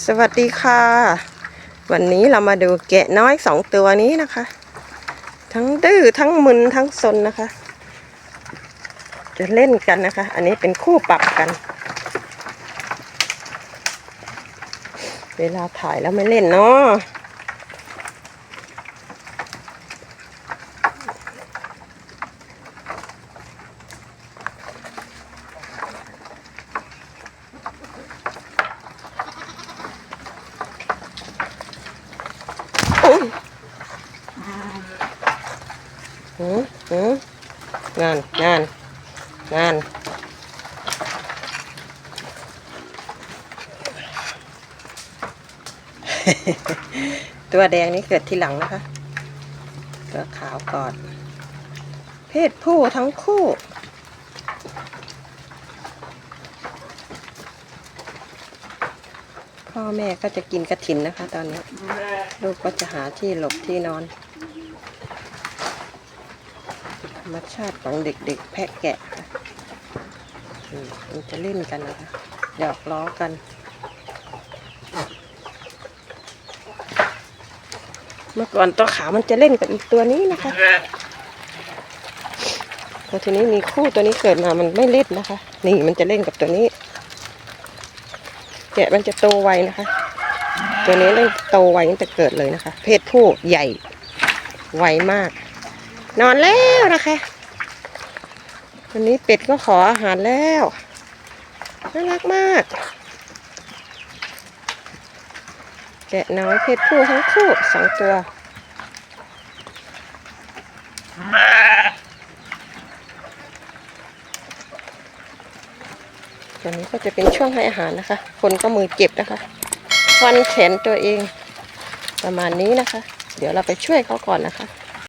สวัสดีค่ะ วันนี้เรามาดูแกะน้อยสองตัวนี้นะคะ ทั้งดื้อทั้งมึนทั้งซนนะคะ จะเล่นกันนะคะ อันนี้เป็นคู่ปรับกัน เวลาถ่ายแล้วไม่เล่นเนาะอุ๊ยหืมหืม งานงานงานตัวแดงนี่เกิดทีหลังนะคะ ตัวขาวก่อน เพศผู้ทั้งคู่ พ่อแม่ก็จะกินกระถินนะคะ ตอนนี้ ลูกก็จะหาที่หลบที่นอน ธรรมชาติของเด็กๆ แพะแกะมันจะเล่นกันนะคะหยอกล้อกันเมื่อก่อนตัวขาวมันจะเล่นกับอีกตัวนี้นะคะพอทีนี้มีคู่ตัวนี้เกิดมามันไม่เล่นนะคะ นี่มันจะเล่นกับตัวนี้ แกะมันจะโตไวนะคะ ตัวนี้เล่นโตไวตั้งแต่เกิดเลยนะคะ เพศผู้ใหญ่ไวมาก นอนแล้วนะคะวันนี้เป็ดก็ขออาหารแล้วน่ารักมาก แกะน้อยเพศผู้ทั้งคู่สองตัว ตัวนี้ก็จะเป็นช่วงให้อาหารนะคะ คนก็มือเจ็บนะคะ ฟันแขนตัวเองประมาณนี้นะคะ เดี๋ยวเราไปช่วยเขาก่อนนะคะ